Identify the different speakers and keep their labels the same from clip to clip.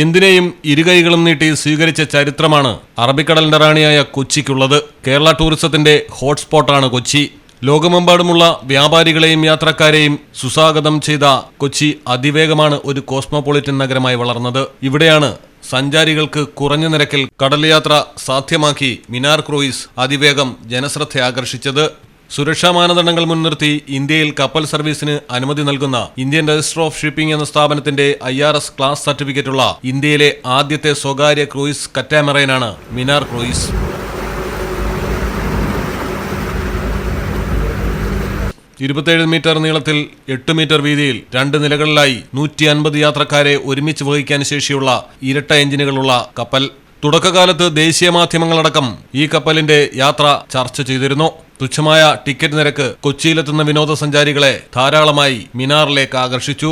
Speaker 1: എന്തിനേയും ഇരുകൈകളും നീട്ടി സ്വീകരിച്ച ചരിത്രമാണ് അറബിക്കടലിന്റെ റാണിയായ കൊച്ചിക്കുള്ളത്. കേരള ടൂറിസത്തിന്റെ ഹോട്ട്സ്പോട്ടാണ് കൊച്ചി. ലോകമെമ്പാടുമുള്ള വ്യാപാരികളെയും യാത്രക്കാരെയും സുസ്വാഗതം ചെയ്ത കൊച്ചി അതിവേഗമാണ് ഒരു കോസ്മോപൊളിറ്റൻ നഗരമായി വളർന്നത്. ഇവിടെയാണ് സഞ്ചാരികൾക്ക് കുറഞ്ഞ നിരക്കിൽ കടൽ യാത്ര സാധ്യമാക്കി മിനാർ ക്രൂയിസ് അതിവേഗം ജനശ്രദ്ധ ആകർഷിച്ചത് സുരക്ഷാ മാനദണ്ഡങ്ങൾ മുൻനിർത്തി ഇന്ത്യയിൽ കപ്പൽ സർവീസിന് അനുമതി നൽകുന്ന ഇന്ത്യൻ രജിസ്റ്റർ ഓഫ് ഷിപ്പിംഗ് എന്ന സ്ഥാപനത്തിന്റെ ഐ ആർ എസ് ക്ലാസ് സർട്ടിഫിക്കറ്റുള്ള ഇന്ത്യയിലെ ആദ്യത്തെ സ്വകാര്യ ക്രൂയിസ് കറ്റാമറൈനാണ് മിനാർ ക്രൂയിസ്. ഇരുപത്തിയേഴ് മീറ്റർ നീളത്തിൽ എട്ട് മീറ്റർ വീതിയിൽ രണ്ട് നിലകളിലായി നൂറ്റി അൻപത് യാത്രക്കാരെ ഒരുമിച്ച് വഹിക്കാൻ ശേഷിയുള്ള ഇരട്ട എഞ്ചിനുകളുള്ള കപ്പൽ തുടക്കകാലത്ത് ദേശീയ മാധ്യമങ്ങളടക്കം ഈ കപ്പലിന്റെ യാത്ര ചർച്ച ചെയ്തിരുന്നു. തുച്ഛമായ ടിക്കറ്റ് നിരക്ക് കൊച്ചിയിലെത്തുന്ന വിനോദസഞ്ചാരികളെ ധാരാളമായി മിനാറിലേക്ക് ആകർഷിച്ചു.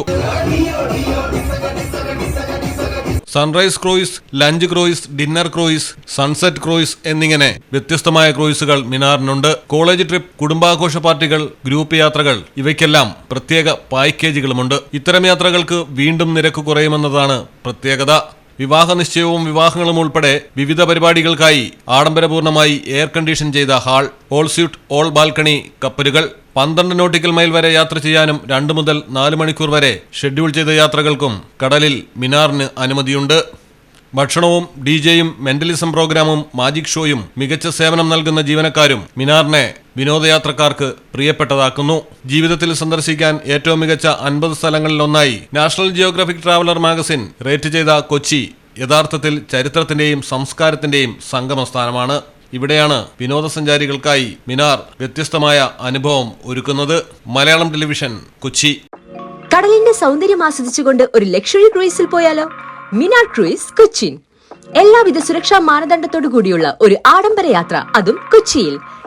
Speaker 1: Sunrise cruise lunch cruise dinner cruise sunset cruise എന്നിങ്ങനെ വ്യത്യസ്തമായ ക്രൂയിസുകൾ മിനാറിനുണ്ട്. കോളേജ് ട്രിപ്പ് കുടുംബാഘോഷ പാർട്ടികൾ ഗ്രൂപ്പ് യാത്രകൾ ഇവയ്ക്കെല്ലാം പ്രത്യേക പാക്കേജുകളുമുണ്ട്. ഇത്തരം യാത്രകൾക്ക് വീണ്ടും നിരക്ക് കുറയുമെന്നതാണ് പ്രത്യേകത. വിവാഹ നിശ്ചയവും വിവാഹങ്ങളും ഉൾപ്പെടെ വിവിധ പരിപാടികൾക്കായി ആഡംബരപൂർണമായി എയർ കണ്ടീഷൻ ചെയ്ത hall all suite all balcony കപ്പലുകൾ പന്ത്രണ്ട് നോട്ടിക്കൽ മൈൽ വരെ യാത്ര ചെയ്യാനും രണ്ട് മുതൽ നാല് മണിക്കൂർ വരെ ഷെഡ്യൂൾ ചെയ്ത യാത്രകൾക്കും കടലിൽ മിനാറിന് അനുമതിയുണ്ട്. ഭക്ഷണവും ഡി ജെയും മെന്റലിസം പ്രോഗ്രാമും മാജിക് ഷോയും മികച്ച സേവനം നൽകുന്ന ജീവനക്കാരും മിനാറിനെ വിനോദയാത്രക്കാർക്ക് പ്രിയപ്പെട്ടതാക്കുന്നു. ജീവിതത്തിൽ സന്ദർശിക്കാൻ ഏറ്റവും മികച്ച അൻപത് സ്ഥലങ്ങളിലൊന്നായി National Geographic Traveller magazine rate ചെയ്ത കൊച്ചി യഥാർത്ഥത്തിൽ ചരിത്രത്തിന്റെയും സംസ്കാരത്തിന്റെയും സംഗമസ്ഥാനമാണ്. ഇവിടെയാണ് വിനോദസഞ്ചാരികൾക്കായി മിനാർ വ്യത്യസ്തമായ അനുഭവം ഒരുക്കുന്നത്. മലയാളം ടെലിവിഷൻ കൊച്ചി.
Speaker 2: കടലിന്റെ സൗന്ദര്യം ആസ്വദിച്ചുകൊണ്ട് ഒരു ലക്ഷറി ക്രൂയിസിൽ പോയാലോ? മിനാർ ക്രൂയിസ് കൊച്ചിൻ. എല്ലാവിധ സുരക്ഷാ മാനദണ്ഡത്തോടു കൂടിയുള്ള ഒരു ആഡംബര യാത്ര അതും കൊച്ചിയിൽ.